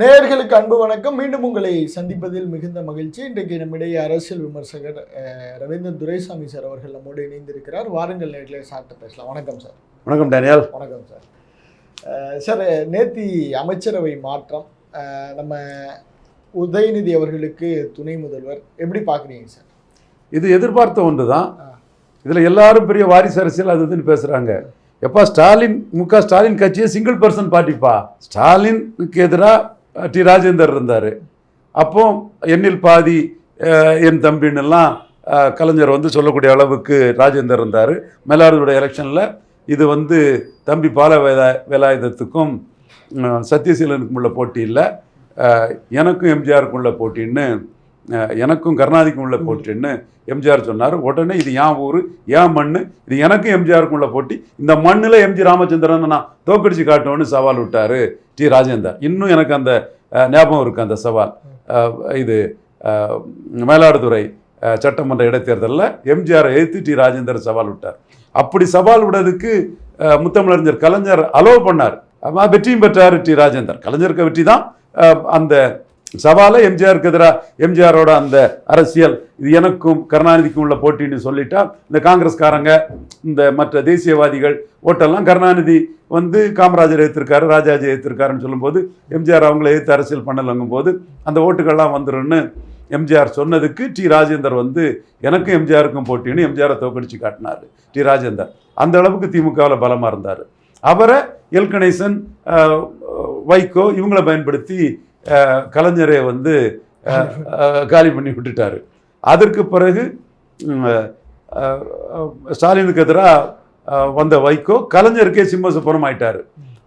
நேயர்களுக்கு அன்பு வணக்கம். மீண்டும் உங்களை சந்திப்பதில் மிகுந்த மகிழ்ச்சி. இன்றைக்கு நம்மிடையே அரசியல் விமர்சகர் ரவீந்திரன் துரைசாமி சார் அவர்கள் நம்மோடு இணைந்திருக்கிறார். வாருங்கள் நேர்களே சாப்பிட்டு பேசலாம். வணக்கம் சார். வணக்கம் டேனியல். வணக்கம் சார். சார் நேத்தி அமைச்சரவை மாற்றம் நம்ம உதயநிதி அவர்களுக்கு துணை முதல்வர் எப்படி பார்க்குறீங்க சார்? இது எதிர்பார்த்த ஒன்று தான். இதில் எல்லாரும் பெரிய வாரிசு அரசியல் அது இதுன்னு பேசுகிறாங்க எப்பா ஸ்டாலின் மு க ஸ்டாலின் கட்சியை சிங்கிள் பர்சன் பார்ட்டிப்பா. ஸ்டாலினுக்கு எதிராக டி ராஜேந்தர் இருந்தார். அப்போ என்னில் பாதி என் தம்பின்னு எல்லாம் கலைஞர் வந்து சொல்லக்கூடிய அளவுக்கு ராஜேந்தர் இருந்தார். மயிலாடுதுறை எலெக்ஷனில் இது வந்து தம்பி பால வேலா வேலாயுதத்துக்கும் சத்யசீலனுக்கும் உள்ள போட்டி இல்லை. எனக்கும் எம்ஜிஆருக்கும் உள்ள போட்டின்னு எனக்கும் கருணாநிதிக்கும் உள்ள போட்டின்னு எம்ஜிஆர் சொன்னார். உடனே இது என் ஊர்? என் மண் இது எனக்கும் எம்ஜிஆருக்கும் உள்ள போட்டி. இந்த மண்ணில் எம்ஜி ராமச்சந்திரன் நான் தோக்கடிச்சு காட்டுவேன்னு சவால் விட்டார் டி ராஜேந்தர். இன்னும் எனக்கு அந்த ஞாபகம் இருக்குது அந்த சவால். இது மயிலாடுதுறை சட்டமன்ற இடைத்தேர்தலில் எம்ஜிஆரை எதிர்த்து டி ராஜேந்தர் சவால் விட்டார். அப்படி சவால் விடுறதுக்கு முத்தமிழறிஞர் கலைஞர் அலோவ் பண்ணார். வெற்றியும் பெற்றார் டி ராஜேந்தர். கலைஞருக்கு வெற்றி தான். அந்த சவாலை எம்ஜிஆருக்கு எதிராக எம்ஜிஆரோட அந்த அரசியல் இது எனக்கும் கருணாநிதிக்கும் உள்ள போட்டின்னு சொல்லிட்டா இந்த காங்கிரஸ்காரங்க இந்த மற்ற தேசியவாதிகள் ஓட்டெல்லாம் கருணாநிதி வந்து காமராஜர் எதிர்த்திருக்காரு ராஜாஜி எதிர்த்திருக்காருன்னு சொல்லும்போது எம்ஜிஆர் அவங்கள எதிர்த்து அரசியல் பண்ணலங்கும் போது அந்த ஓட்டுகள்லாம் வந்துடும்னு எம்ஜிஆர் சொன்னதுக்கு டி ராஜேந்தர் வந்து எனக்கும் எம்ஜிஆருக்கும் போட்டின்னு எம்ஜிஆரை தோக்கடிச்சு காட்டினார் டி ராஜேந்தர். அந்த அளவுக்கு திமுகவில் பலமாக இருந்தார். அவரை எல்கணேசன் வைகோ இவங்களை பயன்படுத்தி கலைஞரை வந்து காலி பண்ணி விட்டுட்டாரு. அதற்கு பிறகு ஸ்டாலினுக்கு எதிராக வந்த வைகோ கலைஞருக்கே சிம்மசுப்புறம் ஆயிட்டார்.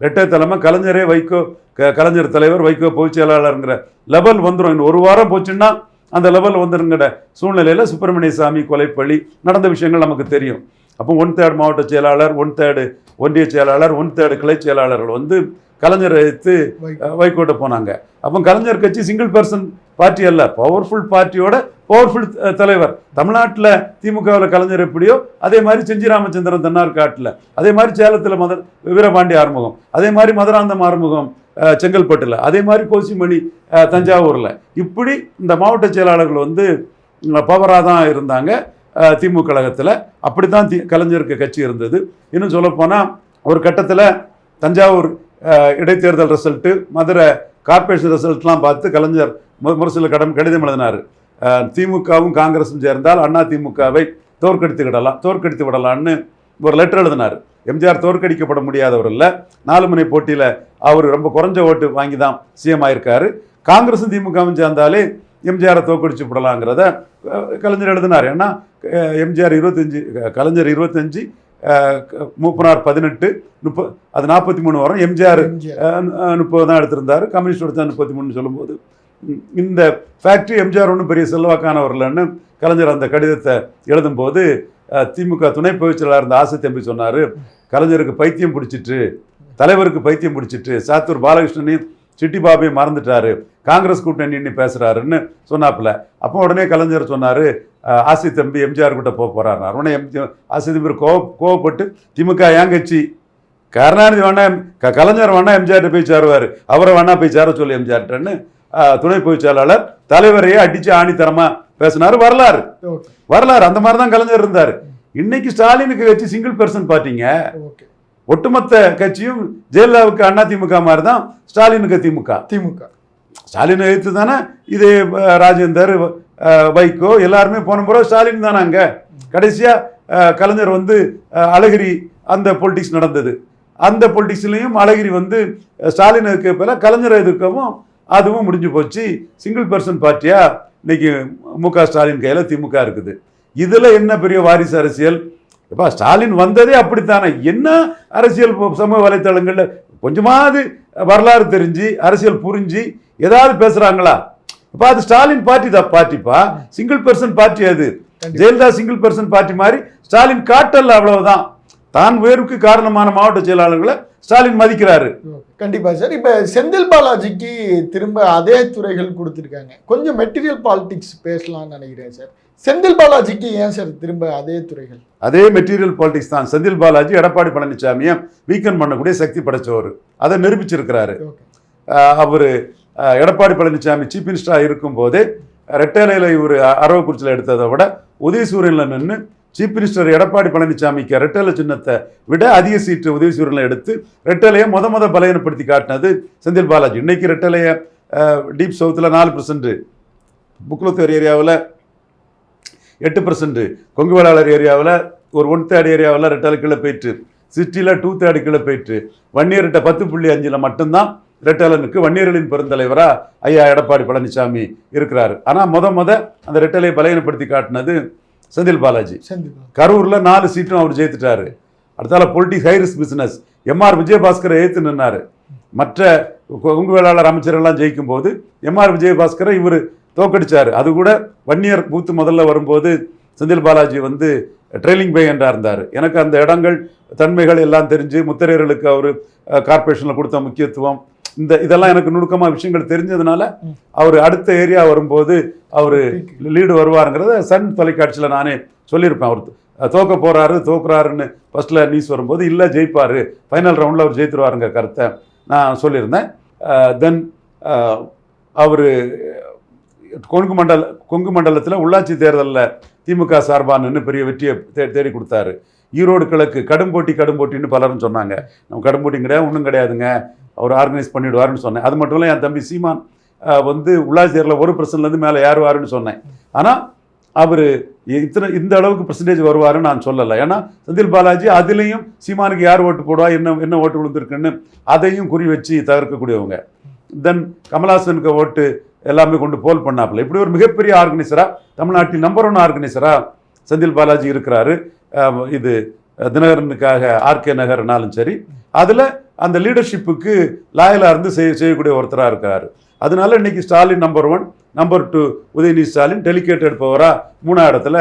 ரெட்டை தலைமை கலைஞரே வைகோ க- கலைஞர் தலைவர் வைகோ பொதுச் செயலாளருங்கிற லெவல் வந்துடும் இன்னும் ஒரு வாரம் போச்சுன்னா அந்த லெவல் வந்துருங்கிற சூழ்நிலையில் சுப்பிரமணிய சாமி கொலைப்பள்ளி நடந்த விஷயங்கள் நமக்கு தெரியும். அப்போ ஒன் தேர்ட் மாவட்ட செயலாளர் ஒன் தேர்டு ஒன்றிய செயலாளர் ஒன் தேர்டு கிளை செயலாளர்கள் வந்து கலைஞரை எடுத்து வைகோ. வைகோட்ட போனாங்க. அப்போ கலைஞர் கட்சி சிங்கிள் பர்சன் பார்ட்டி அல்ல. பவர்ஃபுல் பார்ட்டியோட பவர்ஃபுல் தலைவர். தமிழ்நாட்டில் திமுகவில் கலைஞர் எப்படியோ அதே மாதிரி செஞ்சி ராமச்சந்திரன் தென்னார்காட்டில் அதே மாதிரி சேலத்தில் மத வீரபாண்டி ஆறுமுகம். அதே மாதிரி மதுராந்தம் ஆறுமுகம் செங்கல்பட்டுல. அதே மாதிரி கோசிமணி தஞ்சாவூரில். இப்படி இந்த மாவட்ட செயலாளர்கள் வந்து பவராக தான் இருந்தாங்க திமுக கழகத்தில். அப்படி தான் தி கலைஞருக்கு கட்சி இருந்தது. இன்னும் சொல்லப்போனால் ஒரு கட்டத்தில் தஞ்சாவூர் இடைத்தேர்தல் ரிசல்ட்டு மதுரை கார்ப்பரேஷன் ரிசல்ட்லாம் பார்த்து கலைஞர் மு- முரசில் கடம் கடிதம் எழுதினார். திமுகவும் காங்கிரஸும் சேர்ந்தால் அண்ணா திமுகவை தோற்கடித்து விடலாம் தோற்கடித்து விடலான்னு ஒரு லெட்டர் எழுதினார். எம்ஜிஆர் தோற்கடிக்கப்பட முடியாதவர் இல்லை. நாலு முனை போட்டியில் அவர் ரொம்ப குறைஞ்ச ஓட்டு வாங்கி தான் சிஎம் ஆயிருக்காரு. காங்கிரஸும் திமுகவும் சேர்ந்தாலே எம்ஜிஆரை தோற்கடிச்சு விடலாங்கிறத கலைஞர் எழுதினார். ஏன்னா எம்ஜிஆர் இருபத்தஞ்சி கலைஞர் இருபத்தஞ்சி மூப்பனார் பதினெட்டு முப்ப அது நாற்பத்தி மூணு வரும். எம்ஜிஆர். முப்பது தான் எடுத்திருந்தாரு. கம்யூனிஸ்ட் எடுத்தா முப்பத்தி மூணு சொல்லும்போது. இந்த ஃபேக்ட்ரி எம்ஜிஆர் ஒன்றும் பெரிய செல்வாக்கானவர் இல்லைன்னு கலைஞர் அந்த கடிதத்தை எழுதும்போது திமுக துணை பொதுச் செயலாளர் இருந்த ஆசை தம்பி சொன்னார். கலைஞருக்கு பைத்தியம் பிடிச்சிட்டு தலைவருக்கு பைத்தியம் பிடிச்சிட்டு சாத்தூர் பாலகிருஷ்ணனையும் சிட்டி பாபையும் மறந்துட்டாரு. காங்கிரஸ் கூட்டணி நின்னு பேசுறாருன்னு சொன்னாப்புல. அப்போ உடனே கலைஞர் சொன்னார் ஆசி தம்பி எம்ஜிஆர் கிட்ட போக போறாரு. உடனே எம்ஜி ஆசி தம்பி கோவ கோவப்பட்டு திமுக ஏன் கட்சி? கருணாநிதி வேணா க- கலைஞர் வேணா எம்ஜிஆர்ட்ட போய் சேருவார். அவரை வேணா போய் சேர சொல்லி எம்ஜிஆர்ட்டன்னு துணை பொதுச் செயலாளர் தலைவரையே அடிச்சு ஆணித்தரமா பேசினாரு. வரலாறு. வரலாறு. அந்த மாதிரி தான் கலைஞர் இருந்தார். இன்னைக்கு ஸ்டாலினுக்கு கட்சி சிங்கிள் பர்சன் பார்ட்டிங்க ஓகே. ஒட்டுமொத்த கட்சியும் ஜெயலலிதாவுக்கு அண்ணா திமுக மாதிரி தான் ஸ்டாலினுக்கு திமுக. திமுக. ஸ்டாலினை எதிர்த்து தானே? இது ராஜேந்தர் வைகோ எல்லாருமே போன பிறகு ஸ்டாலின் தானே அங்கே. கடைசியாக கலைஞர் வந்து அழகிரி அந்த பொலிட்டிக்ஸ் நடந்தது. அந்த பொலிட்டிக்ஸ்லேயும் அழகிரி வந்து ஸ்டாலின் இருக்க போல கலைஞரை எதிர்க்கவும் அதுவும் முடிஞ்சு போச்சு. சிங்கிள் பர்சன் பார்ட்டியாக இன்னைக்கு மு க ஸ்டாலின் கையில் திமுக இருக்குது. இதில் என்ன பெரிய வாரிசு அரசியல்? எப்பா ஸ்டாலின் வந்ததே அப்படித்தானே? என்ன அரசியல் சமூக வலைத்தளங்களில் கொஞ்சமாவது வரலாறு தெரிஞ்சு அரசியல் புரிஞ்சு ஏதாவது பேசுறாங்களா? இப்போ அது ஸ்டாலின் பார்ட்டி தான் பார்ட்டிப்பா. சிங்கிள் பர்சன் பார்ட்டி அது. ஜெயலலிதா சிங்கிள் பர்சன் பார்ட்டி மாதிரி ஸ்டாலின் காட்டல் அவ்வளவுதான். தான் உயர்வுக்கு காரணமான மாவட்ட செயலாளர்களை ஸ்டாலின் மதிக்கிறாரு. கண்டிப்பா சார். இப்ப செந்தில் பாலாஜிக்கு திரும்ப அதே துறைகள் கொடுத்துருக்காங்க. கொஞ்சம் மெட்டீரியல் பாலிடிக்ஸ் பேசலாம்னு நினைக்கிறேன் சார். செந்தில் பாலாஜிக்கு ஏன் சார் திரும்ப அதே துறைகள்? அதே மெட்டீரியல் பாலிடிக்ஸ் தான். செந்தில் பாலாஜி எடப்பாடி பழனிசாமியை வீக்கன் பண்ணக்கூடிய சக்தி படைச்சவர். அதை நிரூபிச்சிருக்கிறாரு. அவர் எடப்பாடி பழனிசாமி சீஃப் மினிஸ்டராக இருக்கும்போதே ரெட்டேலையில் இவர் அரவக்குறிச்சியில் எடுத்ததை விட உதயசூரியனில் நின்று சீஃப் மினிஸ்டர் எடப்பாடி பழனிசாமிக்கு ரெட்டேலை சின்னத்தை விட அதிக சீட்டு உதயசூரியனில் எடுத்து ரெட்டலையை முத முத பலகீனப்படுத்தி காட்டினது செந்தில் பாலாஜி. இன்றைக்கி ரெட்டலையை டீப் சவுத்தில் நாலு பர்சன்ட் புக்குலத்தூர் ஏரியாவில் எட்டு பர்சன்ட் கொங்கு வேளாளர் ஏரியாவில் ஒரு ஒன் தேர்ட் ஏரியாவில் ரெட்டேலை கீழே போயிட்டு சிட்டியில் டூ தேர்டு கீழே போயிட்டு வன்னியர்கிட்ட பத்து புள்ளி அஞ்சில் மட்டும்தான் ரெட்டலனுக்கு வன்னியர்களின் பெருந்தலைவராக ஐயா எடப்பாடி பழனிசாமி இருக்கிறாரு. ஆனால் முத முத அந்த ரெட்டலையை பலகீனப்படுத்தி காட்டினது செந்தில் பாலாஜி. கரூரில் நாலு சீட்டும் அவர் ஜெயித்துட்டாரு. அடுத்தால பொலிட்டிக்ஸ் ஹைரிஸ் பிசினஸ். எம்ஆர் விஜயபாஸ்கரை ஏற்று நின்னாரு. மற்ற கொங்கு வேளாளர் அமைச்சரெல்லாம் ஜெயிக்கும் போது எம்ஆர் விஜயபாஸ்கரை இவர் தோக்கடிச்சாரு. அது கூட வன்னியர் பூத்து முதல்ல வரும்போது செந்தில் பாலாஜி வந்து ட்ரெயிலிங் பை என்றா இருந்தார். எனக்கு அந்த இடங்கள் தன்மைகள் எல்லாம் தெரிஞ்சு முத்திரையர்களுக்கு அவர் கார்பரேஷனில் கொடுத்த முக்கியத்துவம் இந்த இதெல்லாம் எனக்கு நுணுக்கமாக விஷயங்கள் தெரிஞ்சதுனால அவர் அடுத்த ஏரியா வரும்போது அவர் லீடு வருவாருங்கிறத சன் தொலைக்காட்சியில் நானே சொல்லியிருப்பேன். அவர் தோக்க போகிறாரு தோக்குறாருன்னு ஃபஸ்ட்டில் நியூஸ் வரும்போது இல்லை ஜெயிப்பார். ஃபைனல் ரவுண்டில் அவர் ஜெயித்துருவாருங்க கருத்தை நான் சொல்லியிருந்தேன். தென் அவர் கொங்கு மண்டல கொங்கு மண்டலத்தில் உள்ளாட்சி தேர்தலில் திமுக சார்பாக நின்று பெரிய வெற்றியை தே தேடி கொடுத்தாரு. ஈரோடு கிழக்கு கடும் போட்டி கடும் போட்டின்னு பலரும் சொன்னாங்க. நம்ம கடும்போட்டி கிடையாது ஒன்றும் கிடையாதுங்க. அவர் ஆர்கனைஸ் பண்ணிவிடுவாருன்னு சொன்னேன். அது மட்டும் இல்லை என் தம்பி சீமான் வந்து உள்ளாட்சி தேர்தலில் ஒரு பர்சன்ட்லேருந்து மேலே ஏறுவாருன்னு சொன்னேன். ஆனால் அவர் இத்தனை இந்த அளவுக்கு பர்சன்டேஜ் வருவாருன்னு நான் சொல்லலை. ஏன்னா செந்தில் பாலாஜி அதுலேயும் சீமானுக்கு யார் ஓட்டு போடுவா என்ன என்ன ஓட்டு விழுந்திருக்குன்னு அதையும் குறி வச்சு தவிர்க்கக்கூடியவங்க தென் கமலாசனுக்கு ஓட்டு எல்லாமே கொண்டு போல் பண்ணாப்புல. இப்படி ஒரு மிகப்பெரிய ஆர்கனைசராக தமிழ்நாட்டில் நம்பர் ஒன் ஆர்கனைசராக செந்தில் பாலாஜி இருக்கிறாரு. இது தினகரனுக்காக ஆர்கே நகர்னாலும் சரி அதில் அந்த லீடர்ஷிப்புக்கு லாயலாக இருந்து செய்ய செய்யக்கூடிய ஒருத்தராக இருக்கார். அதனால இன்னைக்கு Stalin number one number two Udhayanidhi Stalin delegate எடுப்பவராக மூணாவது இடத்துல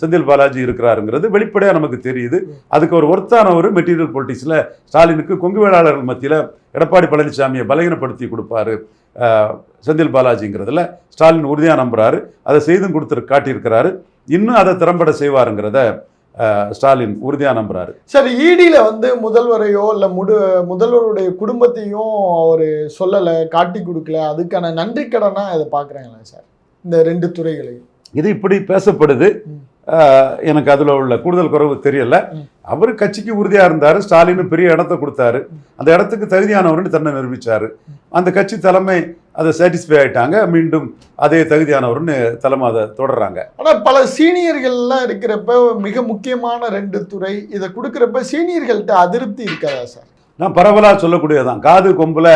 செந்தில் பாலாஜி இருக்கிறாருங்கிறது வெளிப்படையாக நமக்கு தெரியுது. அதுக்கு ஒரு ஒருத்தான ஒரு மெட்டீரியல் பொலிட்டிக்ஸில் ஸ்டாலினுக்கு கொங்கு வேளாளர்கள் மத்தியில் எடப்பாடி பழனிசாமியை பலகீனப்படுத்தி கொடுப்பாரு செந்தில் பாலாஜிங்கிறதுல ஸ்டாலின் உறுதியாக நம்புறாரு. அதை செய்தும் கொடுத்து காட்டியிருக்கிறாரு. இன்னும் அதை திறம்பட செய்வாருங்கிறத ஸ்டாலின் உறுதியாக நம்புறாரு. சார் ஈடியில வந்து முதல்வரையோ இல்ல முடு முதல்வருடைய குடும்பத்தையும் அவர் சொல்லலை காட்டி கொடுக்கல அதுக்கான நன்றி கடனா இதை பார்க்குறாங்களா சார் இந்த ரெண்டு துறைகளையும். இது இப்படி பேசப்படுது. எனக்கு அதில் உள்ள கூடுதல் குறைவு தெரியல. அவர் கட்சிக்கு உறுதியாக இருந்தார். ஸ்டாலின் பெரிய இடத்த கொடுத்தாரு. அந்த இடத்துக்கு தகுதியானவர்னு தன்னை நிரூபிச்சாரு. அந்த கட்சி தலைமை அதை சாட்டிஸ்ஃபை ஆயிட்டாங்க. மீண்டும் அதே தகுதியானவர்னு தலைமை அதை தொடர்றாங்க. ஆனா பல சீனியர்கள்லாம் இருக்கிறப்ப மிக முக்கியமான ரெண்டு துறை இதை கொடுக்குறப்ப சீனியர்கள்ட்ட அதிருப்தி இருக்காதா சார்? நான் பரவலாக சொல்லக்கூடியதுதான். காது கொம்பில்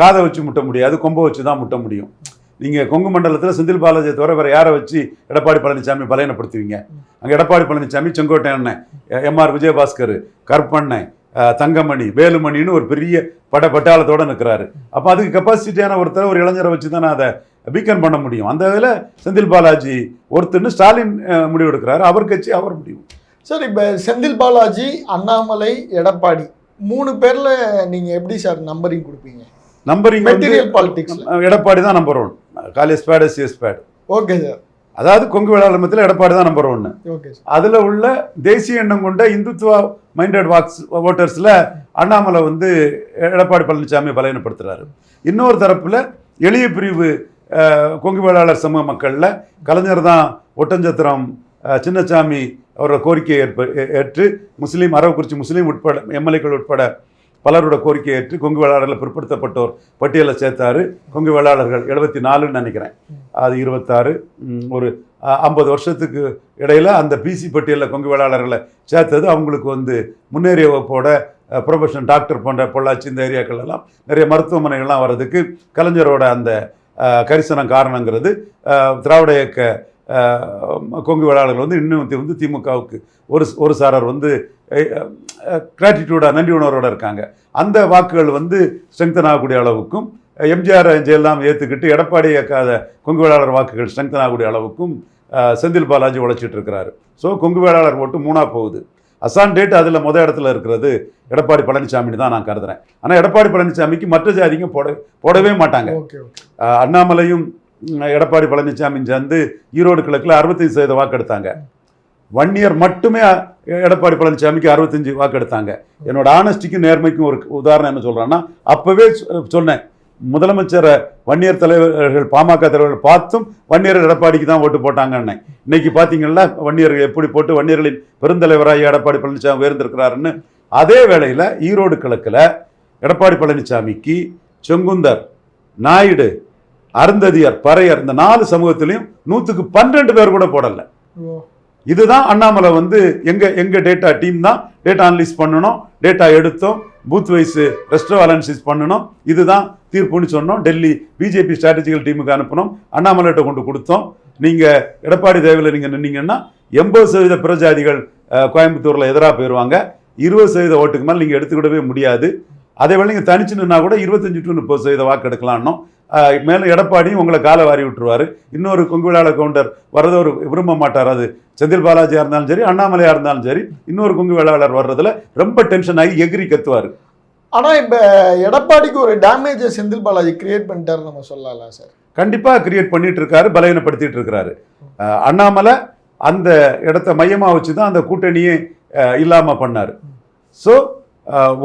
காதை வச்சு முட்ட முடியாது. கொம்பை வச்சு தான் முட்ட முடியும். நீங்கள் கொங்கு மண்டலத்தில் செந்தில் பாலாஜியை தவிர வேறு யாரை வச்சு எடப்பாடி பழனிசாமி பலையனப்படுத்துவீங்க அங்கே எடப்பாடி பழனிசாமி செங்கோட்டை அண்ணன் எம்ஆர் விஜயபாஸ்கர் கற்பண்ணன் தங்கமணி வேலுமணின்னு ஒரு பெரிய பட பட்டாளத்தோட நிற்கிறாரு அப்போ அதுக்கு கெப்பாசிட்டியான ஒருத்தர் ஒரு இளைஞரை வச்சு தான் அதை பீக்கன் பண்ண முடியும். அந்த இதில் செந்தில் பாலாஜி ஒருத்தர்னு ஸ்டாலின் அஹ், முடிவெடுக்கிறாரு அவர் கட்சி அவர் முடிவு. சார் இப்போ செந்தில் பாலாஜி அண்ணாமலை எடப்பாடி மூணு பேர்ல நீங்க எப்படி சார் நம்பரிங் கொடுப்பீங்க? நம்பரிங் மெட்டீரியல் பாலிடிக்ஸ்ல எடப்பாடி தான் number one college pad CS pad okay sir. அதாவது கொங்கு வேளாண்மத்தில் எடப்பாடி தான் நம்பர் ஒன்று அதில் உள்ள தேசிய எண்ணம் கொண்ட இந்துத்துவ மைண்டட் வாக்ஸ் ஓட்டர்ஸில் அண்ணாமலை வந்து எடப்பாடி பழனிசாமி பலவீனப்படுத்துறாரு. இன்னொரு தரப்பில் எளிய பிரிவு கொங்கு வேளாளர் சமூக மக்களில் கலைஞர் தான் ஒட்டஞ்சத்திரம் சின்னசாமி அவரோட கோரிக்கையை ஏற்ப ஏற்று முஸ்லீம் அரவக்குறிச்சி முஸ்லீம் உட்பட எம்எல்ஏக்கள் உட்பட பலரோட கோரிக்கையை ஏற்று கொங்கு வேளாளர்கள் பிற்படுத்தப்பட்டோர் பட்டியலில் சேர்த்தாரு. கொங்கு வேளாளர்கள் எழுபத்தி நாலுன்னு நினைக்கிறேன். அது இருபத்தாறு ஒரு ஐம்பது வருஷத்துக்கு இடையில் அந்த பிசி பட்டியலில் கொங்கு வேளாளர்களை சேர்த்தது. அவங்களுக்கு வந்து முன்னேறிய வகுப்போட ப்ரொஃபஷனல் டாக்டர் போன்ற பொள்ளாச்சி இந்த ஏரியாக்கள் எல்லாம் நிறைய மருத்துவமனைகள்லாம் வர்றதுக்கு கலைஞரோட அந்த கரிசனம் காரணங்கிறது. திராவிட இயக்க கொங்கு வேளாளர்கள் வந்து இன்னும் வந்து திமுகவுக்கு ஒரு ஒரு சாரர் வந்து கிராட்டிடியூடா நன்றி உணர்வோட இருக்காங்க. அந்த வாக்குகள் வந்து ஸ்ட்ரெங்தன் ஆகக்கூடிய அளவுக்கும் எம்ஜிஆர் ஜெயலலிதா ஏற்றுக்கிட்டு எடப்பாடி இயக்காத கொங்கு வேளாளர் வாக்குகள் ஸ்ட்ரெங்தன் ஆகக்கூடிய அளவுக்கும் செந்தில் பாலாஜி உழைச்சிட்டு இருக்கிறாரு ஸோ கொங்கு வேளாளர் ஓட்டு மூணா போகுது. அசான் டேட் அதில் முத இடத்துல இருக்கிறது எடப்பாடி பழனிசாமின்னு தான் நான் கருதுறேன். ஆனால் எடப்பாடி பழனிசாமிக்கு மற்ற ஜாதிங்க போட போடவே மாட்டாங்க. அண்ணாமலையும் எடப்பாடி பழனிசாமி சேர்ந்து ஈரோடு கிழக்கில் அறுபத்தஞ்சு சதவீத வாக்கு எடுத்தாங்க ஒன் இயர் மட்டுமே எடப்பாடி பழனிசாமிக்கு அறுபத்தஞ்சு வாக்கு எடுத்தாங்க என்னோட ஆனஸ்டிக்கும் நேர்மைக்கும் ஒரு உதாரணம் என்ன சொல்கிறேன்னா அப்போவே சொன்னேன். முதலமைச்சரை வன்னியர் தலைவர்கள் பாமக தலைவர்கள் பார்த்தும் வன்னியர் எடப்பாடிக்கு தான் ஓட்டு போட்டாங்கன்னு. இன்னைக்கு பார்த்தீங்கன்னா வன்னியர்கள் எப்படி போட்டு வன்னியர்களின் பெருந்தலைவராக எடப்பாடி பழனிசாமி உயர்ந்திருக்கிறாருன்னு அதே வேளையில் ஈரோடு கிழக்கில் எடப்பாடி பழனிசாமிக்கு செங்குந்தர் நாயுடு அருந்ததியர் பறையர் இந்த நாலு சமூகத்திலையும் நூற்றுக்கு பன்னெண்டு பேர் கூட போடலை. இதுதான் அண்ணாமலை வந்து எங்க எங்க டேட்டா டீம் தான் டேட்டா அனலிஸ் பண்ணணும் டேட்டா எடுத்தோம் பூத் வைஸ் ரெஸ்டோ அனாலிசிஸ் பண்ணணும். இதுதான் தீர்ப்புன்னு சொன்னோம். டெல்லி பிஜேபி ஸ்ட்ராட்டஜிக்கல் டீமுக்கு அனுப்பணும் அண்ணாமலைகிட்ட கொண்டு கொடுத்தோம். நீங்க எடப்பாடி தேவையில் நீங்க நின்னீங்கன்னா எண்பது சதவீத பிரஜாதிகள் கோயம்புத்தூர்ல எதிராக போயிடுவாங்க இருபது சதவீத ஓட்டுக்கு மேலே நீங்க எடுத்துக்கிடவே முடியாது. அதே வேளை நீங்க தனிச்சு நின்னா கூட இருபத்தஞ்சு டு முப்பது சதவீத வாக்கு எடுக்கலாம்னோம். மேலும் எடப்பாடியும் உங்களை காலை வாரி விட்டுருவாரு. இன்னொரு கொங்குவிழால கவுண்டர் வர்றதை ஒரு விரும்ப மாட்டார். அது செந்தில் பாலாஜியா இருந்தாலும் சரி அண்ணாமலையா இருந்தாலும் சரி இன்னொரு கொங்கு வேளாளர் வர்றதுல ரொம்ப டென்ஷன் ஆகி எகிரி கத்துவார். ஆனா இப்ப எடப்பாடிக்கு ஒரு டேமேஜ் செந்தில் பாலாஜி கிரியேட் பண்ணிட்டாரு நம்ம சொல்லலாம் சார் கண்டிப்பா கிரியேட் பண்ணிட்டு இருக்காரு பலவீனப்படுத்திட்டு இருக்காரு. அஹ், அண்ணாமலை அந்த இடத்த மையமா வச்சு தான் அந்த கூட்டணியே அஹ், இல்லாம பண்ணாரு. ஸோ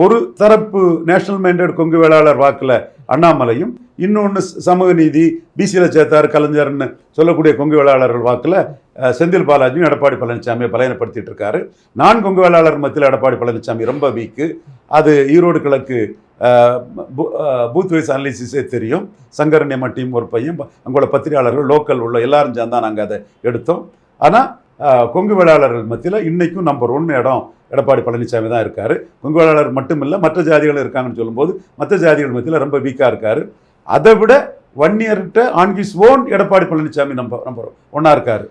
ஒரு தரப்பு நேஷனல் மைண்டட் கொங்கு வேளாளர் வாக்குல அண்ணாமலையும் இன்னொன்று சமூக நீதி பிசியில் சேர்த்தார் கலைஞர்னு சொல்லக்கூடிய கொங்கு வேளாளர்கள் வாக்கில் செந்தில் பாலாஜியும் எடப்பாடி பழனிசாமியை பலவீனப்படுத்திட்டு இருக்காரு நான் கொங்கு வேளாளர் மத்தியில் எடப்பாடி பழனிசாமி ரொம்ப வீக்கு. அது ஈரோடு கிழக்கு பூத் வைஸ் அனலிசிஸே தெரியும். சங்கரன் எம்ம டீம் ஒரு பையன் ப- அங்குள்ள பத்திரிகையாளர்கள் லோக்கல் உள்ள எல்லாரும் சேர்ந்தால் நாங்கள் அதை எடுத்தோம். ஆனால் கொங்கு வேளாளர்கள் மத்தியில் இன்றைக்கும் நம்பர் ஒன்று இடம் எடப்பாடி பழனிசாமி தான் இருக்கார். கொங்கு வேளாளர் மட்டும் இல்லை மற்ற ஜாதிகளும் இருக்காங்கன்னு சொல்லும்போது மற்ற ஜாதிகள் மத்தியில் ரொம்ப வீக்காக இருக்கார். அதை விட one இயர்கிட்ட on his own Edappadi Palaniswami number number ஒன்றா இருக்காரு.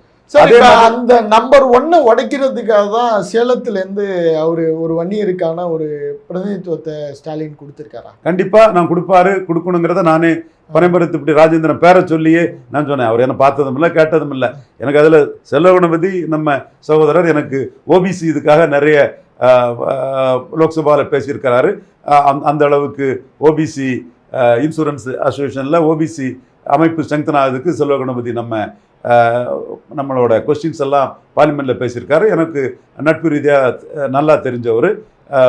அந்த நம்பர் ஒன்னை உடைக்கிறதுக்காக தான் சேலத்துல இருந்து அவரு ஒரு வன்னியருக்கான ஒரு பிரதிநிதித்துவத்தை ஸ்டாலின் கொடுத்திருக்காரா? கண்டிப்பா நான் கொடுப்பாரு கொடுக்கணுங்கிறத நானே பனைமரத்து இப்படி ராஜேந்திரன் பேரை சொல்லியே நான் சொன்னேன். அவர் என்ன பார்த்ததும் இல்லை கேட்டதும் இல்லை எனக்கு அதில் செல்வகுணபதி நம்ம சகோதரர் எனக்கு ஓபிசி இதுக்காக நிறைய லோக்சபாவில் பேசியிருக்கிறாரு. அந்த அளவுக்கு ஓபிசி இன்சூரன்ஸ் அசோசியேஷனில் ஓபிசி அமைப்பு ஸ்ட்ரெங்தன் ஆகுதுக்கு செல்வகுணபதி நம்ம ஆஹ் நம்மளோட கொஸ்டின்ஸ் எல்லாம் பார்லிமெண்ட்டில் பேசியிருக்காரு. எனக்கு நட்பு ரீதியாக நல்லா தெரிஞ்சவர்.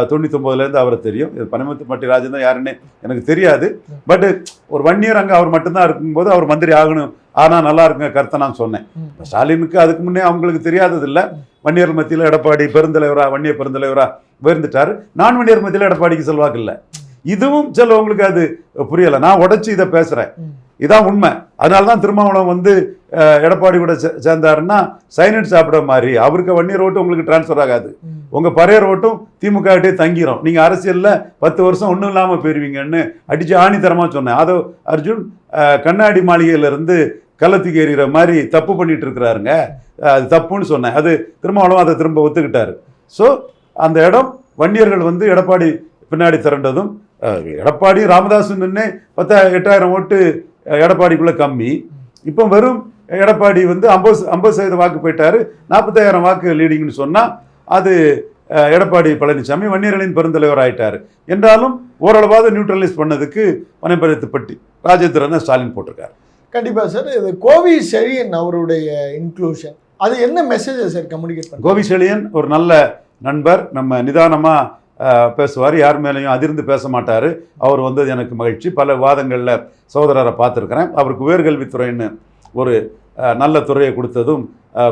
தொண்ணூத்தொம்போதுலேருந்து அவரை தெரியும். இது பனமத்து மட்டி ராஜேந்திரன் யாருன்னு எனக்கு தெரியாது. பட் ஒரு ஒன் இயர் அங்கே அவர் மட்டும்தான் இருக்கும்போது அவர் மந்திரி ஆகணும். ஆனால் நல்லா இருக்குங்க கருத்தை நான் சொன்னேன். ஸ்டாலினுக்கு அதுக்கு முன்னே அவங்களுக்கு தெரியாதது இல்லை வன்னியர் மத்தியில் எடப்பாடி பெருந்தலைவரா வன்னியர் பெருந்தலைவரா உயர்ந்துட்டாரு. நான் வன்னியர் மத்தியில் எடப்பாடிக்கு செல்வாக்கு இல்லை. இதுவும் சிலவங்களுக்கு அது புரியலை. நான் உடைச்சு இதை பேசுகிறேன் இதான் உண்மை. அதனால தான் திருமாவளவன் வந்து எடப்பாடி கூட சே- சேர்ந்தாருன்னா சைனட் சாப்பிட மாதிரி. அவருக்கு வன்னியர் ஓட்டு உங்களுக்கு டிரான்ஸ்ஃபர் ஆகாது. உங்கள் உங்க பறையர் ஓட்டும் திமுக கிட்டே தங்கிரும். நீங்க அரசியல்ல பத்து வருஷம் ஒன்றும் இல்லாமல் போயிருவீங்கன்னு அடிச்சு ஆணித்தரமா சொன்னேன். அதோ அர்ஜுன் கண்ணாடி மாளிகையிலேருந்து கள்ளத்துக்கு எறிகிற மாதிரி தப்பு பண்ணிட்டு இருக்கிறாருங்க அது தப்புன்னு சொன்னேன். அது திருமாவளவன் அதை திரும்ப ஒத்துக்கிட்டாரு. ஸோ அந்த இடம் வன்னியர்கள் வந்து எடப்பாடி பின்னாடி திரண்டதும் எடப்பாடி ராமதாஸ் நின்று பத்தா எட்டாயிரம் ஓட்டு எடப்பாடிக்குள்ள கம்மி. இப்போ வெறும் எடப்பாடி வந்து ஐம்பது ஐம்பது சதவீத வாக்கு போயிட்டாரு. நாற்பத்தாயிரம் வாக்கு லீடிங்னு சொன்னா அது எடப்பாடி பழனிசாமி வன்னியர்களின் பெருந்தலைவர் ஆயிட்டாரு. என்றாலும் ஓரளவாவது நியூட்ரலைஸ் பண்ணதுக்கு பனைப்பருத்துப்பட்டி ராஜேந்திரனை ஸ்டாலின் போட்டிருக்காரு. கண்டிப்பா சார் இது கோவி செழியன் அவருடைய இன்க்ளூஷன் அது என்ன மெசேஜை சார் கம்யூனிகேட் பண்ண கோவி செழியன் ஒரு நல்ல நண்பர். நம்ம நிதானமாக பேசுவார். யார் மேலேயும் அதிர்ந்து பேச மாட்டார். அவர் வந்தது எனக்கு மகிழ்ச்சி. பல வாதங்களில் சகோதரரை பார்த்துருக்குறேன். அவருக்கு உயர்கல்வித்துறைன்னு ஒரு நல்ல துறையை கொடுத்ததும்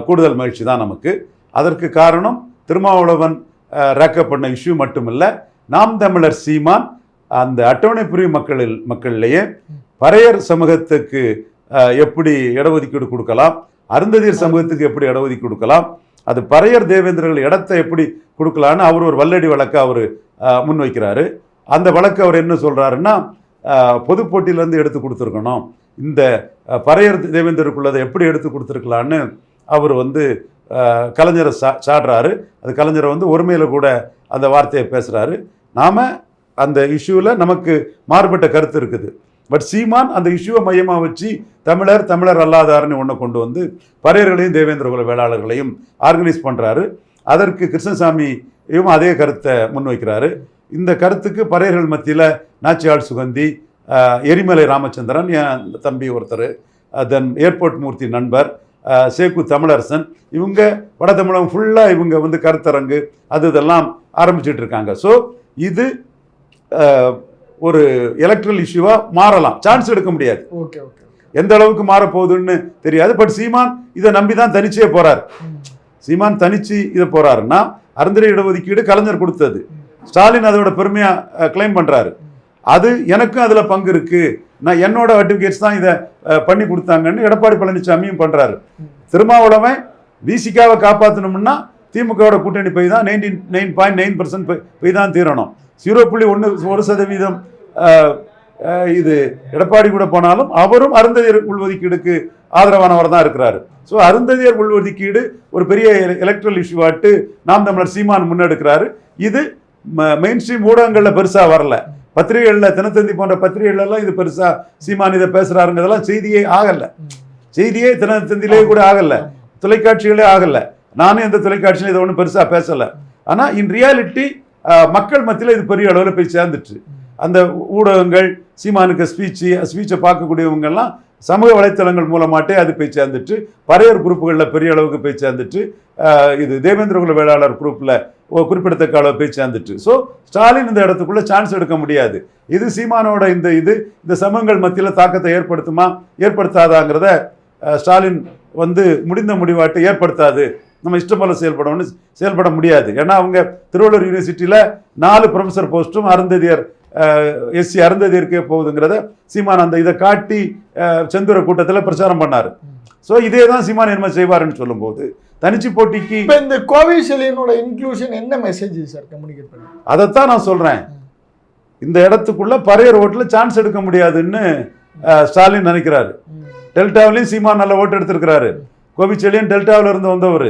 கூடுதல் மகிழ்ச்சி தான் நமக்கு. அதற்கு காரணம் திருமாவளவன் ரேக்கப் பண்ண இஷ்யூ மட்டுமில்லை நாம் தமிழர் சீமான் அந்த அட்டவணை பிரிவு மக்களில் மக்களிலேயே பறையர் சமூகத்துக்கு எப்படி இடஒதுக்கீடு கொடுக்கலாம் அருந்ததியர் சமூகத்துக்கு எப்படி இடஒதுக்கீடு கொடுக்கலாம் அது பறையர் தேவேந்திரர்கள் இடத்தை எப்படி கொடுக்கலான்னு அவர் ஒரு வல்லடி வழக்கை அவர் முன்வைக்கிறாரு. அந்த வழக்கு அவர் என்ன சொல்கிறாருன்னா பொது போட்டியிலேருந்து எடுத்து கொடுத்துருக்கணும். இந்த பறையர் தேவேந்தருக்குள்ளதை எப்படி எடுத்து கொடுத்துருக்கலான்னு அவர் வந்து கலைஞரை சா சாடுறாரு. அது கலைஞரை வந்து ஒருமையில் கூட அந்த வார்த்தையை பேசுகிறாரு நாம் அந்த இஷ்யூவில் நமக்கு மாறுபட்ட கருத்து இருக்குது. பட் சீமான் அந்த இஷ்யூவை மையமாக வச்சு தமிழர் தமிழர் அல்லாதார்னு ஒன்று கொண்டு வந்து பறையர்களையும் தேவேந்திர குல வேளாளர்களையும் ஆர்கனைஸ் பண்ணுறாரு அதற்கு கிருஷ்ணசாமியும் அதே கருத்தை முன்வைக்கிறாரு இந்த கருத்துக்கு பறையர்கள் மத்தியில் நாச்சியாள் சுகந்தி எரிமலை ராமச்சந்திரன் என் தம்பி ஒருத்தர் தென் ஏர்போர்ட் மூர்த்தி நண்பர் சேக்கு தமிழரசன் இவங்க வட தமிழகம் ஃபுல்லாக இவங்க வந்து கருத்தரங்கு அது இதெல்லாம் ஆரம்பிச்சிட்டு இருக்காங்க ஸோ இது ஒரு எலக்ட்ரல் இஷ்யூவா மாறலாம். சான்ஸ் எடுக்க முடியாது. ஓகே ஓகே எந்த அளவுக்கு மாறப்போகுதுன்னு தெரியாது. பட் சீமான் இதை நம்பி தான் தனிச்சே போறார். சீமான் தனிச்சு இதை போறாருன்னா அருந்ததி இடஒதுக்கீடு கலைஞர் கொடுத்தது. ஸ்டாலின் அதோட பெருமையா கிளைம் பண்றாரு. அது எனக்கும் அதுல பங்கு இருக்கு. நான் என்னோட அட்வொகேட்ஸ் தான் இதை பண்ணி கொடுத்தாங்கன்னு எடப்பாடி பழனிசாமியும் பண்றாரு. திருமாவளவன் விசிகாவை காப்பாற்றணும்னா திமுகவோட கூட்டணி போய் தான் nineteen nine point nine percent போய் தான் தீரணும். ஜீரோ புள்ளி ஒன்று ஒரு சதவீதம் இது எடப்பாடி கூட போனாலும் அவரும் அருந்ததியர் உள்ஒதுக்கீடுக்கு ஆதரவானவர் தான் இருக்கிறாரு. ஸோ அருந்ததியர் உள்ஒதுக்கீடு ஒரு பெரிய எலக்ட்ரல் இஷ்யூவாட்டு நாம் தமிழர் சீமான் முன்னெடுக்கிறாரு. இது மெயின் ஸ்ட்ரீம் ஊடகங்களில் பெருசாக வரல. பத்திரிகைகளில் தினத்தந்தி போன்ற பத்திரிகைகளெல்லாம் இது பெருசாக சீமான் இதை பேசுகிறாருங்கிறதெல்லாம் செய்தியே ஆகலை. செய்தியே தினத்தந்திலே கூட ஆகலை. தொலைக்காட்சிகளே ஆகலை. நானும் எந்த தொலைக்காட்சியிலும் இதை ஒன்றும் பெருசாக பேசலை. ஆனால் இன் ரியாலிட்டி மக்கள் மத்தியில் இது பெரிய அளவில் போய் சேர்ந்துட்டு. அந்த ஊடகங்கள் சீமானுக்கு ஸ்பீச்சு ஸ்பீச்சை பார்க்கக்கூடியவங்கெல்லாம் சமூக வலைத்தளங்கள் மூலமாட்டே அது போய் சேர்ந்துட்டு பறையர் குரூப்புகளில் பெரிய அளவுக்கு போய் சேர்ந்துட்டு இது தேவேந்திரகுல வேளாளர் குரூப்பில் குறிப்பிடத்தக்க அளவு போய் சேர்ந்துட்டு. ஸோ ஸ்டாலின் இந்த இடத்துக்குள்ளே சான்ஸ் எடுக்க முடியாது. இது சீமானோட இந்த இது இந்த சமூகங்கள் மத்தியில் தாக்கத்தை ஏற்படுத்துமா ஏற்படுத்தாதாங்கிறத ஸ்டாலின் வந்து முடிந்த முடிவாட்டு ஏற்படுத்தாது. நம்ம இஷ்டம் போல செயல்படணும்னு செயல்பட முடியாது. ஏன்னா அவங்க திருவள்ளூர் யூனிவர்சிட்டியில் நாலு ப்ரொஃபஸர் போஸ்ட்டும் அருந்ததியர் எஸ்சி அருந்ததியருக்கே போகுதுங்கிறத சீமான் அந்த இதை காட்டி செந்தூர கூட்டத்தில் பிரச்சாரம் பண்ணார். ஸோ இதே தான் சீமான் என்ன செய்வாருன்னு சொல்லும்போது தனிச்சு போட்டிக்கு இப்போ இந்த கோவிஷெலியனோட இன்க்ளூஷன் என்ன மெசேஜ் சார் கம்யூனிகேட் பண்ணி அதைத்தான் நான் சொல்றேன். இந்த இடத்துக்குள்ள பறையர் ஓட்டில் சான்ஸ் எடுக்க முடியாதுன்னு ஸ்டாலின் நினைக்கிறாரு. டெல்டாவிலையும் சீமான் நல்ல ஓட்டு எடுத்திருக்கிறாரு. கோபிச்செலியன் டெல்டாவில் இருந்து வந்தவர்.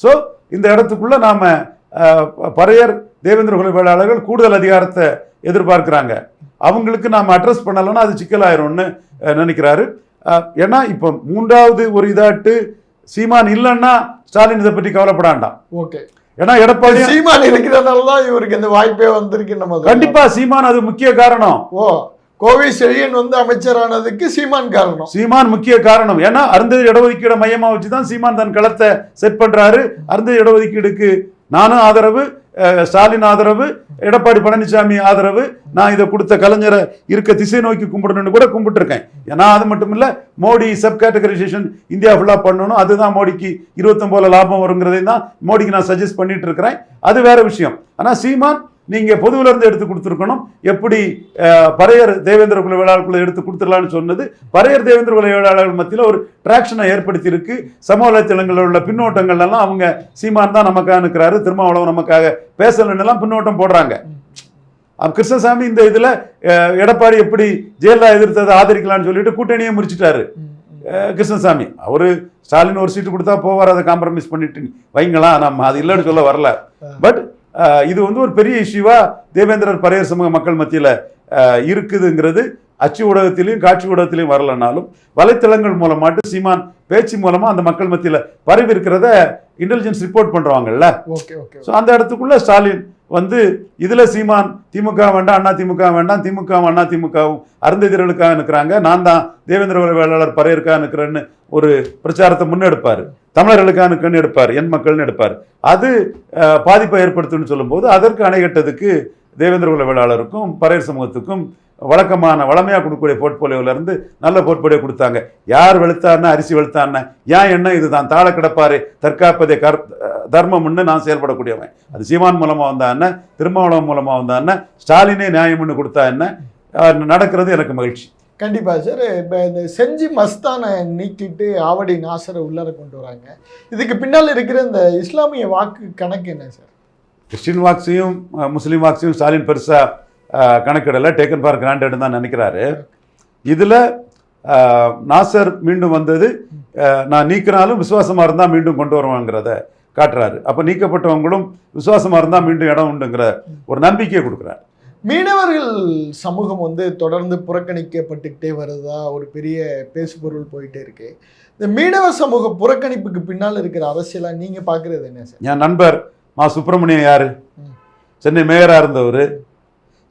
ஸோ இந்த இடத்துக்குள்ள நாம பறையர் தேவேந்திர குல வேளாளர்கள் கூடுதல் அதிகாரத்தை எதிர்பார்க்கிறாங்க. அவங்களுக்கு நாம் அட்ரஸ் பண்ணலைன்னா அது சிக்கலாயிரும்னு நினைக்கிறாரு. ஏன்னா இப்போ மூன்றாவது ஒரு இதாட்டு சீமான் இல்லைன்னா ஸ்டாலின் இதை பற்றி கவலைப்படாண்டாம் ஓகே. ஏன்னா எடப்பாடி சீமான் இருக்கிறதுனால தான் இவருக்கு இந்த வாய்ப்பே வந்திருக்கு நம்ம சொல்லலாம். கண்டிப்பா சீமான் அது முக்கிய காரணம். ஓ. கோவை செழியன் வந்து அமைச்சரானதுக்கு சீமான் காரணம். சீமான் முக்கிய காரணம். ஏன்னா அருந்ததி இடஒதுக்கீடு மையமா வச்சு தான் சீமான் தன் களத்தை செட் பண்றாரு. அருந்ததி இடஒதுக்கீடுக்கு நானும் ஆதரவு ஸ்டாலின் ஆதரவு எடப்பாடி பழனிசாமி ஆதரவு நான் இதை கொடுத்த கலைஞரை இருக்க திசை நோக்கி கும்பிடணும்னு கூட கும்பிட்டுருக்கேன். ஏன்னா அது மட்டும் இல்லை மோடி சப் கேட்டகரைசேஷன் இந்தியா ஃபுல்லாக பண்ணணும். அதுதான் மோடிக்கு இருபத்தொம்போல லாபம் வருங்கிறதை தான் மோடிக்கு நான் சஜஸ்ட் பண்ணிட்டு இருக்கிறேன் அது வேற விஷயம். ஆனால் சீமான் நீங்க பொதுவுல இருந்து எடுத்து கொடுத்துருக்கணும். எப்படி பறையர் தேவேந்திர குல வேளாளர்களை எடுத்து கொடுத்துடலாம்னு சொன்னது. பறையர் தேவேந்திர குல வேளாளர்கள் மத்தியில் ஒரு ட்ராக்ஷனை ஏற்படுத்தி இருக்கு சமூக வலைத்தளங்களில் உள்ள பின்னோட்டங்கள் எல்லாம் அவங்க சீமான் தான் நமக்காக நிற்கிறாரு திருமாவளவன் நமக்காக பேசலன்னு எல்லாம் பின்னோட்டம் போடுறாங்க. கிருஷ்ணசாமி இந்த இதுல எடப்பாடி எப்படி ஜெயலலிதா எதிர்த்ததை ஆதரிக்கலாம்னு சொல்லிட்டு கூட்டணியை முடிச்சிட்டாரு கிருஷ்ணசாமி. அவரு ஸ்டாலின் ஒரு சீட்டு கொடுத்தா போவார் அதை காம்ப்ரமைஸ் பண்ணிட்டு வைங்களாம் நம்ம அது இல்லைன்னு சொல்ல வரல. பட் இது வந்து ஒரு பெரிய இஷ்யூவா தேவேந்திரர் பறையர் சமூக மக்கள் மத்தியில இருக்குதுங்கிறது அச்சு ஊடகத்திலையும் காட்சி ஊடகத்திலையும் வரலனாலும் வலைத்தளங்கள் மூலமாட்டு சீமான் பேச்சு மூலமா அந்த மக்கள் மத்தியில பரவி இருக்கிறத இன்டெலிஜென்ஸ் ரிப்போர்ட் பண்றாங்கல்ல ஓகே ஓகே. ஸோ அந்த இடத்துக்குள்ள ஸ்டாலின் வந்து இதுல சீமான் திமுக வேண்டாம் அண்ணா திமுக வேண்டாம் திமுக அண்ணா திமுகவும் அருந்ததிரர்களுக்காக நிற்கிறாங்க நான் தான் தேவேந்திர வேளாளர் பறையருக்காக நிற்கிறேன்னு ஒரு பிரச்சாரத்தை முன்னெடுப்பார். தமிழர்களுக்கான கண் எடுப்பார் என் மக்கள்னு எடுப்பார். அது பாதிப்பை ஏற்படுத்தும்னு சொல்லும்போது அதற்கு அணைகட்டதுக்கு தேவேந்திர உளவியலாளருக்கும் பறையர் சமூகத்துக்கும் வழக்கமான வளமையாக கொடுக்கக்கூடிய போர்ட்போலியோலேருந்து நல்ல போர்ட்போலியோ கொடுத்தாங்க. யார் வெளுத்தான்னா அரிசி வெளுத்தான்னா ஏன் என்ன இதுதான் தாழ கிடப்பாரு தற்காப்பதே கர் தர்மம்னு நான் செயல்படக்கூடியவன். அது சீமான் மூலமாக வந்தா என்ன திருமாவளவன் மூலமாக வந்தா என்ன ஸ்டாலினே நியாயம்னு கொடுத்தா என்ன நடக்கிறது எனக்கு மகிழ்ச்சி. கண்டிப்பாக சார். இப்போ இந்த செஞ்சி மஸ்தானை நீக்கிட்டு ஆவடி நாசரை உள்ளார கொண்டு வராங்க. இதுக்கு பின்னால் இருக்கிற இந்த இஸ்லாமிய வாக்கு கணக்கு என்ன சார்? கிறிஸ்டின் வாக்ஸையும் முஸ்லீம் வாக்ஸையும் ஸ்டாலின் பெருசாக கணக்கிடலை. டேக்கன் ஃபார் கிராண்டட் தான் நினைக்கிறாரு. இதில் நாசர் மீண்டும் வந்தது நான் நீக்கினாலும் விசுவாசமாக இருந்தால் மீண்டும் கொண்டு வருவாங்கிறத காட்டுறாரு. அப்போ நீக்கப்பட்டவங்களும் விசுவாசமாக இருந்தால் மீண்டும் இடம் உண்டுங்கிற ஒரு நம்பிக்கையை கொடுக்குறாரு. மீனவர்கள் சமூகம் வந்து தொடர்ந்து புறக்கணிக்கப்பட்டுக்கிட்டே வருதா? ஒரு பெரிய பேசுபொருள் போயிட்டே இருக்கு. இந்த மீனவ சமூக புறக்கணிப்புக்கு பின்னால் இருக்கிற அரசியலா நீங்க பாக்குறது என்ன சார்? என் நண்பர் மா சுப்பிரமணியம் யார். சென்னை மேயராக இருந்தவர்.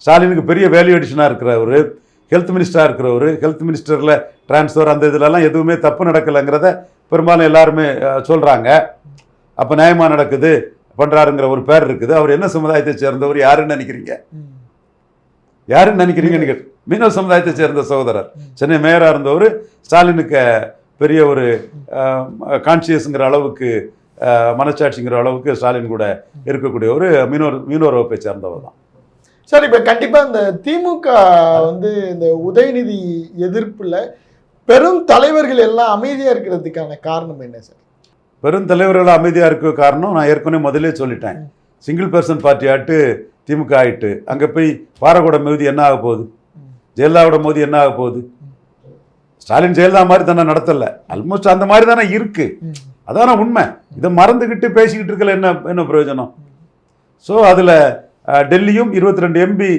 ஸ்டாலினுக்கு பெரிய வேல்யூ அடிஷனாக இருக்கிறவர். ஹெல்த் மினிஸ்டராக இருக்கிறவர். ஹெல்த் மினிஸ்டரில் ட்ரான்ஸ்ஃபர் அந்த இதுலலாம் எதுவுமே தப்பு நடக்கலைங்கிறத பெரும்பாலும் எல்லாருமே சொல்கிறாங்க அப்போ நியாயமாக நடக்குது பண்ணுறாருங்கிற ஒரு பேர் இருக்குது. அவர் என்ன சமுதாயத்தை சேர்ந்தவர் யாருன்னு நினைக்கிறீங்க? யாருன்னு நினைக்கிறீங்க நீங்க மீனவ சமுதாயத்தை சேர்ந்த சகோதரர். சென்னை மேயராக இருந்தவர் ஸ்டாலினுக்கு பெரிய ஒரு கான்சியஸுங்கிற அளவுக்கு அஹ், மனசாட்சிங்கிற அளவுக்கு ஸ்டாலின் கூட இருக்கக்கூடிய ஒரு மீனவர் மீனவர் வகுப்பை சேர்ந்தவர் தான். சார் இப்போ கண்டிப்பாக இந்த திமுக வந்து இந்த உதயநிதி எதிர்ப்புல பெரும் தலைவர்கள் எல்லாம் அமைதியாக இருக்கிறதுக்கான காரணம் என்ன சார்? பெருந்தலைவர்கள் அமைதியாக இருக்க காரணம் நான் ஏற்கனவே முதல்லே சொல்லிட்டேன். சிங்கிள் பர்சன் பார்ட்டி ஆட்டு திமுக ஆயிட்டு அங்கே போய் பாறைக்கூட மோதி என்ன ஆக போகுது? ஜெயலலிதாவோட மோதி என்ன ஆக போகுது? ஸ்டாலின் ஜெயலலிதா மாதிரி தானே நடத்தல. ஆல்மோஸ்ட் அந்த மாதிரி தானே இருக்கு. அதான உண்மை. இதை மறந்துக்கிட்டு பேசிக்கிட்டு இருக்கல என்ன என்ன பிரயோஜனம்? ஸோ அதில் டெல்லியும் இருபத்தி ரெண்டு எம்பி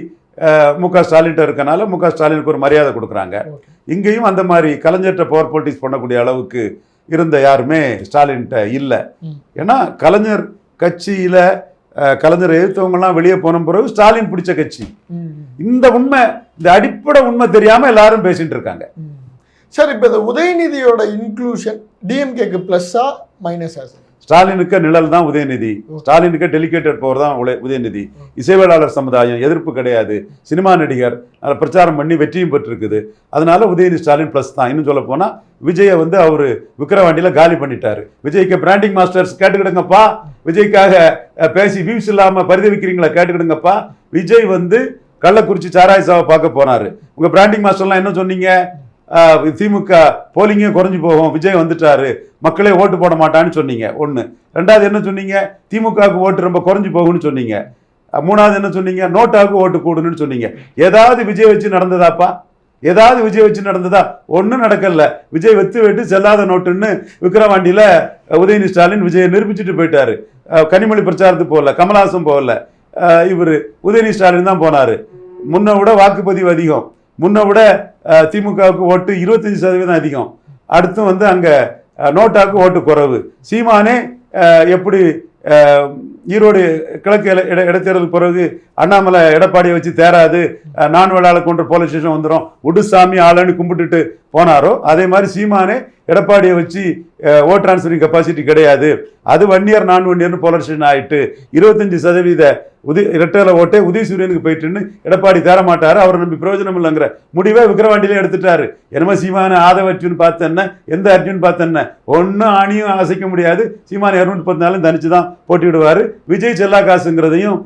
மு க ஸ்டாலின்ட்ட இருக்கனால மு க ஸ்டாலினுக்கு ஒரு மரியாதை கொடுக்குறாங்க. இங்கேயும் அந்த மாதிரி கலைஞர்கிட்ட பவர் பொலிட்டிக்ஸ் பண்ணக்கூடிய அளவுக்கு இருந்த யாருமே ஸ்டாலின்கிட்ட இல்லை. ஏன்னா கலைஞர் கட்சியில் கலைஞர் எதிர்த்தவங்கலாம் வெளியே போன பிறகு ஸ்டாலின் பிடிச்ச கட்சி. இந்த உண்மை இந்த அடிப்படை உண்மை தெரியாமல் எல்லாரும் பேசிட்டு இருக்காங்க. சார் இப்போ இந்த உதயநிதியோட இன்க்ளூஷன் டிஎம்கேக்கு ப்ளஸ்ஸா மைனஸா சார்? ஸ்டாலினுக்கு நிழல் தான் உதயநிதி. ஸ்டாலினுக்கு டெலிகேட்டட் பவர் தான் உதயநிதி. இசைவேளாளர் சமுதாயம் எதிர்ப்பு கிடையாது. சினிமா நடிகர் பிரச்சாரம் பண்ணி வெற்றியும் பெற்றிருக்குது. அதனால உதயநிதி ஸ்டாலின் ப்ளஸ் தான். இன்னும் சொல்ல போனால் விஜயை வந்து அவர் விக்கிரவாண்டியில் காலி பண்ணிட்டாரு. விஜய்க்கு பிராண்டிங் மாஸ்டர்ஸ் கேட்டுக்கிடுங்கப்பா. விஜய்க்காக பேசி வியூஸ் இல்லாமல் பரிதவிக்கிறீங்களா கேட்டுக்கிடுங்கப்பா. விஜய் வந்து கள்ளக்குறிச்சி சாராய சாவை பார்க்க போனாரு உங்க பிராண்டிங் மாஸ்டர்லாம் என்ன சொன்னீங்க? திமுக போலிங்கே குறைஞ்சு போகும். விஜய் வந்துட்டாரு. மக்களே ஓட்டு போட மாட்டான்னு சொன்னீங்க. ஒன்று ரெண்டாவது என்ன சொன்னீங்க? திமுகவுக்கு ஓட்டு ரொம்ப குறைஞ்சி போகும்னு சொன்னீங்க. மூணாவது என்ன சொன்னீங்க? நோட்டாவுக்கு ஓட்டு கூடுன்னு சொன்னீங்க. ஏதாவது விஜய் வச்சு நடந்ததாப்பா? ஏதாவது விஜய் வச்சு நடந்ததா? ஒன்றும் நடக்கல. விஜய் வெத்து வெட்டு செல்லாத நோட்டுன்னு விக்ரவாண்டியில் உதயநிதி ஸ்டாலின் விஜயை நிரூபிச்சுட்டு போயிட்டாரு. கனிமொழி பிரச்சாரத்துக்கு போகல கமலஹாசன் போகல. இவர் உதயநிதி ஸ்டாலின் தான் போனார். முன்ன விட வாக்குப்பதிவு அதிகம். முன்ன விட திமுகவுக்கு ஓட்டு இருபத்தஞ்சி சதவீதம் அதிகம். அடுத்து வந்து அங்கே நோட்டாவுக்கு ஓட்டு குறைவு. சீமானே எப்படி ஈரோடு கிழக்கு இட- இடைத்தேர்தல் பிறகு அண்ணாமலை எடப்பாடியை வச்சு தேராது நான் வேளாளர் கொண்டு போலீஸ் ஸ்டேஷன் வந்துடும் உடுசாமி ஆளுன்னு கும்பிட்டுட்டு போனாரோ? அதே மாதிரி சீமானே எடப்பாடியை வச்சு ஓட் டிரான்ஸ்ஃபரிங் கெப்பாசிட்டி கிடையாது. அது ஒன் இயர் நான் ஒன் இயர்னு போலீஸ் ஆகிட்டு ஆயிட்டு இருபத்தஞ்சு சதவீத உதய இரட்டையில ஓட்டே உதயசூரியனுக்கு போயிட்டுன்னு எடப்பாடி தரமாட்டார் அவர் நம்பி பிரயோஜனம் இல்லைங்கிற முடிவை விக்கிரவாண்டியிலே எடுத்துட்டாரு. என்னமோ சீமான ஆதவற்றுன்னு பார்த்தேன்ன எந்த அர்ஜுன் பார்த்தேன்ன ஒன்றும் ஆணியும் அசைக்க முடியாது. சீமான இரநூத்தி பத்து நாளும் தனிச்சு தான் போட்டிவிடுவார் விஜய் செல்லா காசுங்கிறதையும்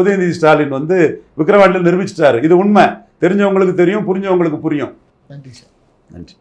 உதயநிதி ஸ்டாலின் வந்து விக்கிரவாண்டியில் நிரூபிச்சிட்டாரு. இது உண்மை. தெரிஞ்சவங்களுக்கு தெரியும் புரிஞ்சவங்களுக்கு புரியும். நன்றி சார். நன்றி